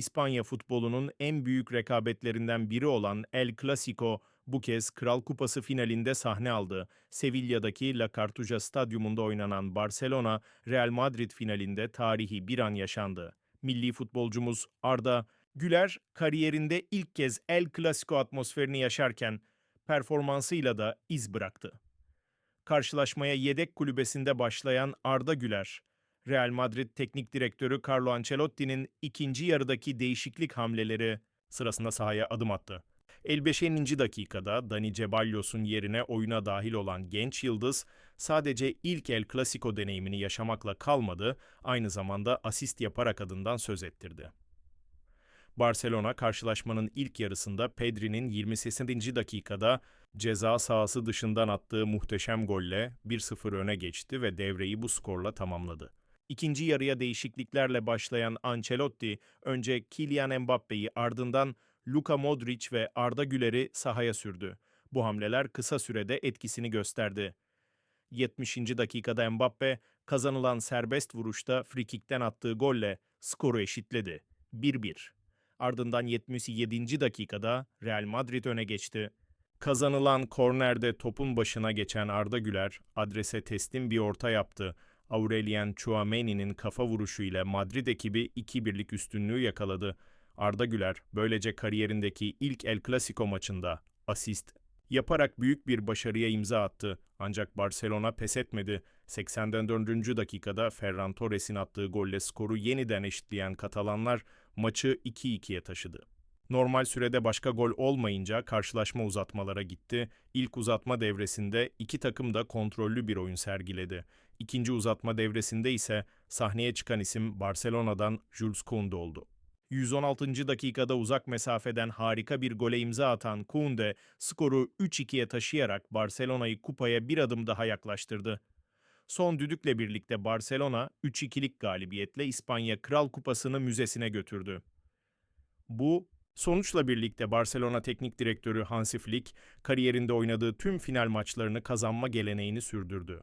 İspanya futbolunun en büyük rekabetlerinden biri olan El Clasico bu kez Kral Kupası finalinde sahne aldı. Sevilla'daki La Cartuja Stadyumunda oynanan Barcelona Real Madrid finalinde tarihi bir an yaşandı. Milli futbolcumuz Arda Güler kariyerinde ilk kez El Clasico atmosferini yaşarken performansıyla da iz bıraktı. Karşılaşmaya yedek kulübesinde başlayan Arda Güler, Real Madrid Teknik Direktörü Carlo Ancelotti'nin ikinci yarıdaki değişiklik hamleleri sırasında sahaya adım attı. 55. dakikada Dani Ceballos''un yerine oyuna dahil olan genç yıldız sadece ilk El Clasico deneyimini yaşamakla kalmadı, aynı zamanda asist yaparak adından söz ettirdi. Barcelona karşılaşmanın ilk yarısında Pedri'nin 28. dakikada ceza sahası dışından attığı muhteşem golle 1-0 öne geçti ve devreyi bu skorla tamamladı. İkinci yarıya değişikliklerle başlayan Ancelotti önce Kylian Mbappe'yi ardından Luka Modric ve Arda Güler'i sahaya sürdü. Bu hamleler kısa sürede etkisini gösterdi. 70. dakikada Mbappe kazanılan serbest vuruşta frikikten attığı golle skoru eşitledi. 1-1. Ardından 77. dakikada Real Madrid öne geçti. Kazanılan kornerde topun başına geçen Arda Güler adrese teslim bir orta yaptı. Aurelien Chouameni'nin kafa vuruşu ile Madrid ekibi 2-1'lik üstünlüğü yakaladı. Arda Güler böylece kariyerindeki ilk El Clasico maçında asist yaparak büyük bir başarıya imza attı. Ancak Barcelona pes etmedi. 84. dakikada Ferran Torres'in attığı golle skoru yeniden eşitleyen Katalanlar maçı 2-2'ye taşıdı. Normal sürede başka gol olmayınca karşılaşma uzatmalara gitti. İlk uzatma devresinde iki takım da kontrollü bir oyun sergiledi. İkinci uzatma devresinde ise sahneye çıkan isim Barcelona'dan Jules Koundé oldu. 116. dakikada uzak mesafeden harika bir gole imza atan Koundé, skoru 3-2'ye taşıyarak Barcelona'yı kupaya bir adım daha yaklaştırdı. Son düdükle birlikte Barcelona 3-2'lik galibiyetle İspanya Kral Kupası'nı müzesine götürdü. Bu sonuçla birlikte Barcelona Teknik Direktörü Hansi Flick kariyerinde oynadığı tüm final maçlarını kazanma geleneğini sürdürdü.